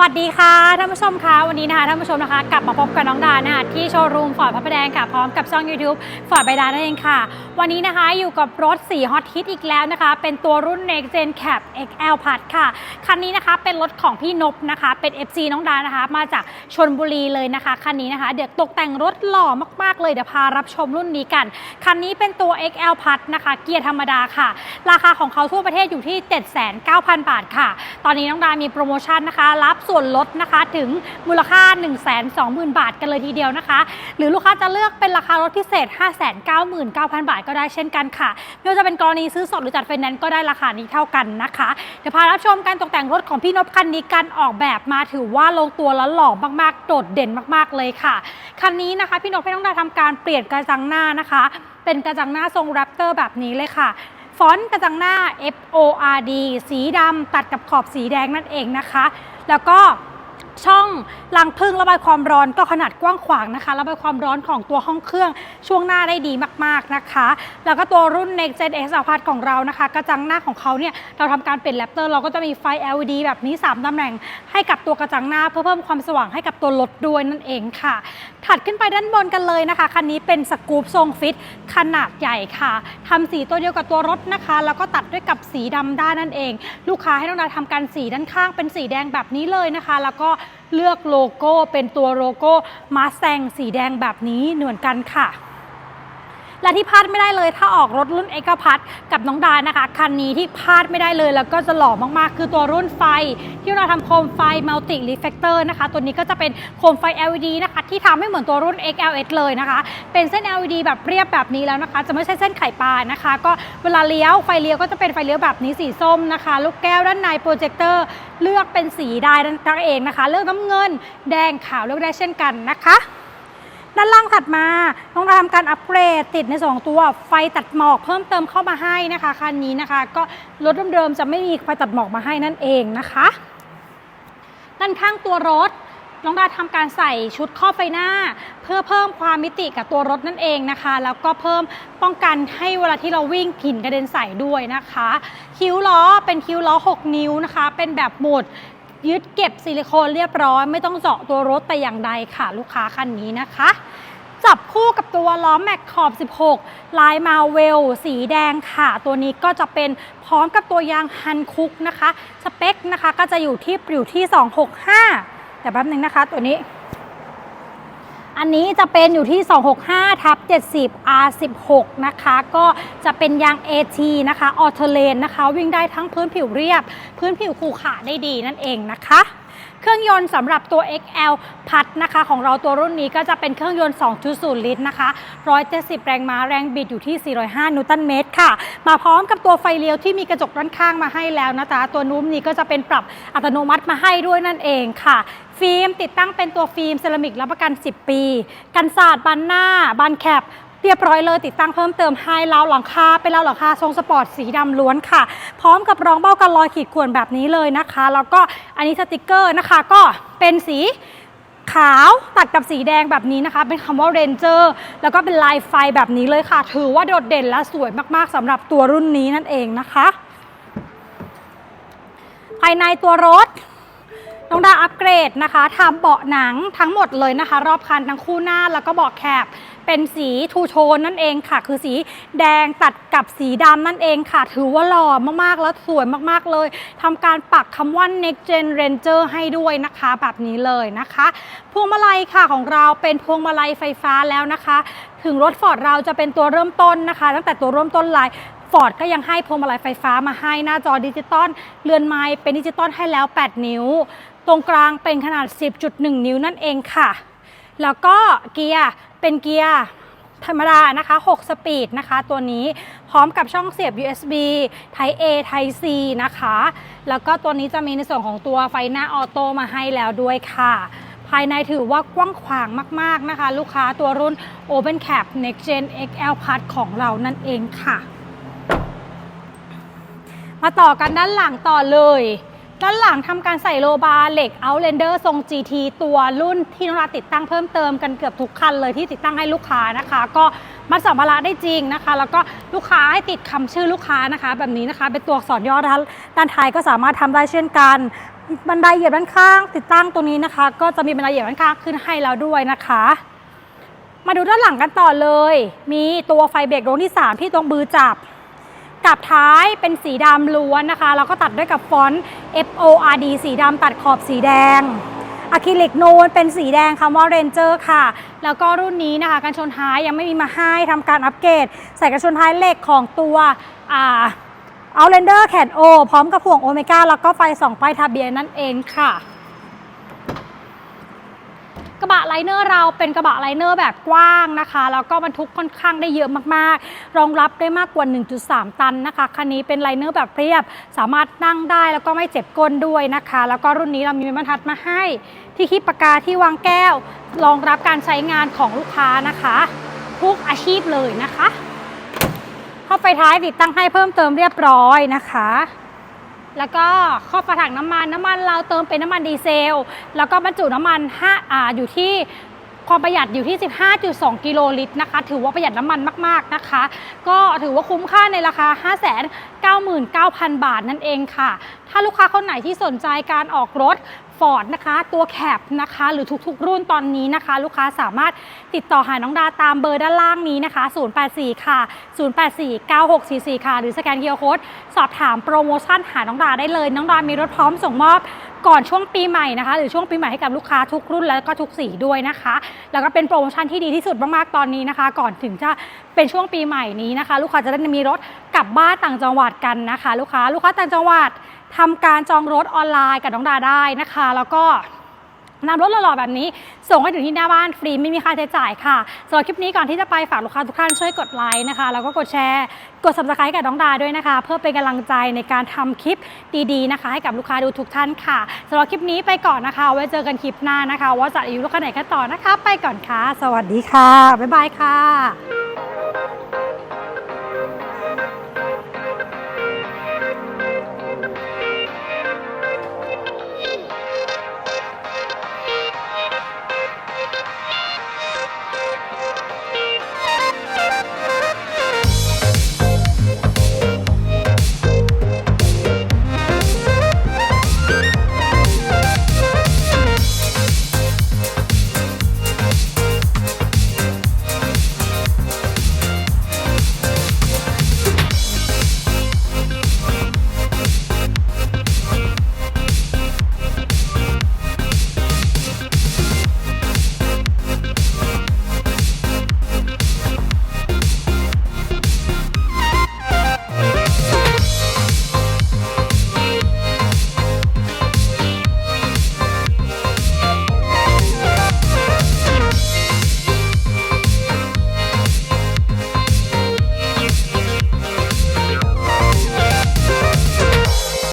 วัสดีค่ะท่านผู้ชมคะวันนี้นะคะท่านผู้ชมนะคะ กลับมาพบกับน้องดานะคะที่โชว์รูมฟอร์ดพระประแดงค่ะพร้อมกับช่อง YouTube ฟอร์ดใบดานั่นเองค่ะ วันนี้นะคะอยู่กับรถสีฮอตฮิตอีกแล้วนะคะ เป็นตัวรุ่น Next Gen Cap XL พัดค่ะ คันนี้นะคะเป็นรถของพี่นบนะคะ เป็น FC น้องดานะคะ มาจากชนบุรีเลยนะคะ คันนี้นะคะ เดี๋ยวตกแต่งรถหล่อมากๆเลยเดี๋ยวพารับชมรุ่นนี้กัน คันนี้เป็นตัว XL พัดนะคะ เกียร์ธรรมดาค่ะ ราคาของเขาทั่วประเทศอยู่ที่ 79,000 บาทค่ะ ตอนนี้น้องดามีโปรโมชั่นนะคะรับส่วนลดนะคะถึงมูลค่า 120,000 บาทกันเลยทีเดียวนะคะ หรือลูกค้าจะเลือกเป็นราคารถพิเศษ 599,000 บาทก็ได้เช่นกันค่ะ ไม่ว่าจะเป็นกรณีซื้อสดหรือจัดไฟแนนซ์ก็ได้ราคานี้เท่ากันนะคะ เดี๋ยวพารับชมการตกแต่งรถของพี่นพคันนี้การออกแบบมาถือว่าลงตัวและหล่อมากๆ โดดเด่นมากๆเลยค่ะ คันนี้นะคะพี่นพให้น้องดาทำการเปลี่ยนกระจังหน้านะคะ เป็นกระจังหน้าทรงแรปเตอร์แบบนี้เลยค่ะฟอนต์กระจังหน้า F O R D สีดำตัดกับขอบสีแดงนั่นเองนะคะ แล้วก็ ช่องรังพึ่งระบายความร้อนก็ขนาดกว้างขวางนะคะระบายความร้อนของตัวห้องเครื่องช่วงหน้าได้ดีมากๆนะคะ แล้วก็ตัวรุ่น Next Gen X อพาร์ของเรานะคะ กระจังหน้าของเขาเนี่ยเราทำการเปลี่ยนแรปเตอร์เราก็จะมีไฟ LED แบบนี้ 3ตำแหน่ง ให้กับตัวกระจังหน้าเพื่อเพิ่มความสว่างให้กับตัวรถด้วยนั่นเองค่ะ ถัดขึ้นไปด้านบนกันเลยนะคะคันนี้เป็นสกู๊ปทรงฟิตขนาดใหญ่ค่ะทำสีตัวเดียวกับตัวรถนะคะ แล้วก็ตัดด้วยกับสีดำด้านนั่นเอง ลูกค้าให้น้องดาทำการสีด้านข้างเป็นสีแดงแบบนี้เลยนะคะ แล้วก็เลือกโลโก้เป็นตัวโลโก้มาแซงสีแดงแบบนี้เหมือนกันค่ะ และที่พลาดไม่ได้เลย ถ้าออกรถรุ่นเอกพัทกับน้องดานะคะ คันนี้ที่พลาดไม่ได้เลย แล้วก็จะหล่อมากๆ คือตัวรุ่นไฟ ที่เราทำโคมไฟมัลติรีเฟกเตอร์นะคะ ตัวนี้ก็จะเป็นโคมไฟ LED นะคะ ที่ทำให้เหมือนตัวรุ่น XLS เลยนะคะ เป็นเส้น LED แบบเรียบแบบนี้แล้วนะคะ จะไม่ใช่เส้นไข่ปลานะคะ ก็เวลาเลี้ยวไฟเลี้ยวก็จะเป็นไฟเลี้ยวแบบนี้สีส้มนะคะ ลูกแก้วด้านในโปรเจคเตอร์เลือกเป็นสีได้นั่นเองนะคะ เลือกน้ำเงิน แดงขาวเลือกได้เช่นกันนะคะ ด้านล่างถัดมาต้องทำการอัปเกรดติดในสองตัวไฟตัดหมอกเพิ่มเติมเข้ามาให้นะคะคันนี้นะคะ ก็รถเดิมๆจะไม่มีไฟตัดหมอกมาให้นั่นเองนะคะ ด้านข้างตัวรถน้องดาทำการใส่ชุดครอบไฟหน้า เพื่อเพิ่มความมิติกับตัวรถนั่นเองนะคะ แล้วก็เพิ่มป้องกันให้เวลาที่เราวิ่งกลิ่นกระเด็นใส่ด้วยนะคะ คิ้วล้อเป็นคิ้วล้อ 6 นิ้วนะคะ เป็นแบบหมด ยึดเก็บซิลิโคนเรียบร้อย ไม่ต้องเจาะตัวรถแต่อย่างใดค่ะ ลูกค้าคันนี้นะคะ จับคู่กับตัวล้อแม็กขอบ 16 ลายมาเวล สีแดงค่ะ ตัวนี้ก็จะเป็นพร้อมกับตัวยางฮันคุกนะคะ สเปคนะคะก็จะอยู่ที่อยู่ที่ 265 แต่แป๊บนึงนะคะตัวนี้ อันนี้จะเป็นอยู่ที่ 265ทับ70 R16 นะคะ ก็จะเป็นยาง AT นะคะออเทเลนนะคะ วิ่งได้ทั้งพื้นผิวเรียบ พื้นผิวขูขาได้ดีนั่นเองนะคะเครื่องยนต์สำหรับตัว XL พัดนะคะ ของเราตัวรุ่นนี้ก็จะเป็นเครื่องยนต์ 2.0 ลิตรนะคะ 170 แรงม้าแรงบิดอยู่ที่ 405 นิวตันเมตรค่ะ มาพร้อมกับตัวไฟเลี้ยวที่มีกระจกด้านข้างมาให้แล้วนะจ๊ะตัวนู้นนี้ก็จะเป็นปรับอัตโนมัติมาให้ด้วยนั่นเองค่ะ ฟิล์มติดตั้งเป็นตัวฟิล์มเซรามิกรับประกัน 10 ปี กันศาสตร์บานหน้าบานแคปเรียบร้อยเลยติดตั้งเพิ่มเติมให้ราวหลังคาเป็นราวหลังคาทรงสปอร์ตสีดำล้วนค่ะ พร้อมกับรองเบ้ากันรอยขีดข่วนแบบนี้เลยนะคะ แล้วก็อันนี้สติกเกอร์นะคะก็เป็นสีขาวตัดกับสีแดงแบบนี้นะคะ เป็นคำว่าเรนเจอร์แล้วก็เป็นลายไฟแบบนี้เลยค่ะ ถือว่าโดดเด่นและสวยมากๆสำหรับตัวรุ่นนี้นั่นเองนะคะ ภายในตัวรถ น้องดาอัปเกรดนะคะทำเบาะหนังทั้งหมดเลยนะคะ รอบคันทั้งคู่หน้าแล้วก็เบาะแคบเป็นสีทูโทนนั่นเองค่ะ คือสีแดงตัดกับสีดำนั่นเองค่ะ ถือว่าหล่อมากๆแล้วสวยมากๆเลยทำการปักคำว่า next gen ranger ให้ด้วยนะคะ แบบนี้เลยนะคะ พวงมาลัยค่ะของเราเป็นพวงมาลัยไฟฟ้าแล้วนะคะ ถึงรถฟอร์ดเราจะเป็นตัวเริ่มต้นนะคะ ตั้งแต่ตัวเริ่มต้นลาย ฟอร์ดก็ยังให้พวงมาลัยไฟฟ้ามาให้หน้าจอดิจิตอลเรือนไม้เป็นดิจิตอลให้แล้ว 8 นิ้ว ตรงกลางเป็นขนาด 10.1 นิ้วนั่นเองค่ะ แล้วก็เกียร์เป็นเกียร์ธรรมดานะคะ 6 สปีดนะคะ ตัวนี้พร้อมกับช่องเสียบ USB Type A Type C นะคะ แล้วก็ตัวนี้จะมีในส่วนของตัวไฟหน้าออโต้มาให้แล้วด้วยค่ะ ภายในถือว่ากว้างขวางมาก ๆ นะคะ ลูกค้าตัวรุ่น Open Cap Next Gen XL Plus ของเรานั่นเองค่ะ มาต่อกันด้านหลังต่อเลย ด้านหลังทำการใส่โลบาร์เหล็ก Outlander ทรง GT ตัวรุ่นที่น้องราติดตั้งเพิ่มเติมกันเกือบทุกคันเลยที่ติดตั้งให้ลูกค้านะคะ ก็มัดสัมภาระได้จริงนะคะ แล้วก็ลูกค้าให้ติดคำชื่อลูกค้านะคะ แบบนี้นะคะ เป็นตัวอักษรย่อด้านด้านท้ายก็สามารถทำได้เช่นกันบันไดเหยียบด้านข้าง ติดตั้งตรงนี้นะคะ ก็จะมีบันไดเหยียบด้านข้างขึ้นให้แล้วด้วยนะคะ มาดูด้านหลังกันต่อเลย มีตัวไฟเบรกดวงที่ 3 ที่ตรงบือจับ กับท้ายเป็นสีดำล้วนนะคะ แล้วก็ตัดด้วยกับฟอนต์ F O R D สีดำตัดขอบสีแดงอะคริลิกนูนเป็นสีแดงคำว่า Ranger ค่ะ แล้วก็รุ่นนี้นะคะกันชนท้ายยังไม่มีมาให้ทำการอัปเกรด ใส่กันชนท้ายเหล็กของตัวอ่าเอาเลนเดอร์แขนโอพร้อมกับห่วงโอเมก้าแล้วก็ไฟสองป้ายทะเบียนนั่นเองค่ะ กระบะไลเนอร์เราเป็นกระบะไลเนอร์แบบกว้างนะคะ แล้วก็บรรทุกค่อนข้างได้เยอะมากๆ รองรับได้มากกว่า 1.3 ตันนะคะ คันนี้เป็นไลเนอร์แบบเรียบ สามารถนั่งได้แล้วก็ไม่เจ็บก้นด้วยนะคะ แล้วก็รุ่นนี้เรามีบรรทัดมาให้ที่คีบปากกาที่วางแก้ว รองรับการใช้งานของลูกค้านะคะ ทุกอาชีพเลยนะคะ เข้อไฟท้ายติดตั้งให้เพิ่มเติมเรียบร้อยนะคะ แล้วก็ครอบฝาถังน้ำมัน น้ำมันเราเติมเป็นน้ำมันดีเซล แล้วก็บรรจุน้ำมัน5อ่าอยู่ที่ความประหยัดอยู่ที่ 15.2 กิโลลิตรนะคะ ถือว่าประหยัดน้ำมันมากๆนะคะ ก็ถือว่าคุ้มค่าในราคา 599,000 บาทนั่นเองค่ะ ถ้าลูกค้าคนไหนที่สนใจการออกรถ ฟอร์ดนะคะ ตัวแคปนะคะ หรือทุกๆ รุ่นตอนนี้นะคะ ลูกค้าสามารถติดต่อหาน้องดาตามเบอร์ด้านล่างนี้นะคะ 084 ค่ะ 084 9644 ค่ะ หรือสแกนเคียร์โค้ดสอบถามโปรโมชั่นหาน้องดาได้เลย น้องดามีรถพร้อมส่งมอบก่อนช่วงปีใหม่นะคะ หรือช่วงปีใหม่ให้กับลูกค้าทุกรุ่นแล้วก็ทุกสีด้วยนะคะ แล้วก็เป็นโปรโมชั่นที่ดีที่สุดมากๆตอนนี้นะคะ ก่อนถึงจะเป็นช่วงปีใหม่นี้นะคะ ลูกค้าจะได้มีรถกลับบ้านต่างจังหวัดกันนะคะ ลูกค้าลูกค้าต่างจังหวัด ทำการจองรถออนไลน์กับน้องดาได้นะคะ แล้วก็นำรถหล่อๆแบบนี้ ส่งให้ถึงที่หน้าบ้านฟรีไม่มีค่าใช้จ่ายค่ะสำหรับคลิปนี้ก่อนที่จะไปฝากลูกค้าทุกท่านช่วยกดไลค์นะคะ แล้วก็กดแชร์กด subscribe กับน้องดาด้วยนะคะ เพื่อเป็นกำลังใจในการทำคลิปดีๆนะคะ ให้กับลูกค้าดูทุกท่านค่ะสำหรับคลิปนี้ไปก่อนนะคะ ไว้เจอกันคลิปหน้านะคะ ว่าจะอยู่ลูกค้าไหนกันต่อนะคะ ไปก่อนค่ะ สวัสดีค่ะบ๊ายบายค่ะ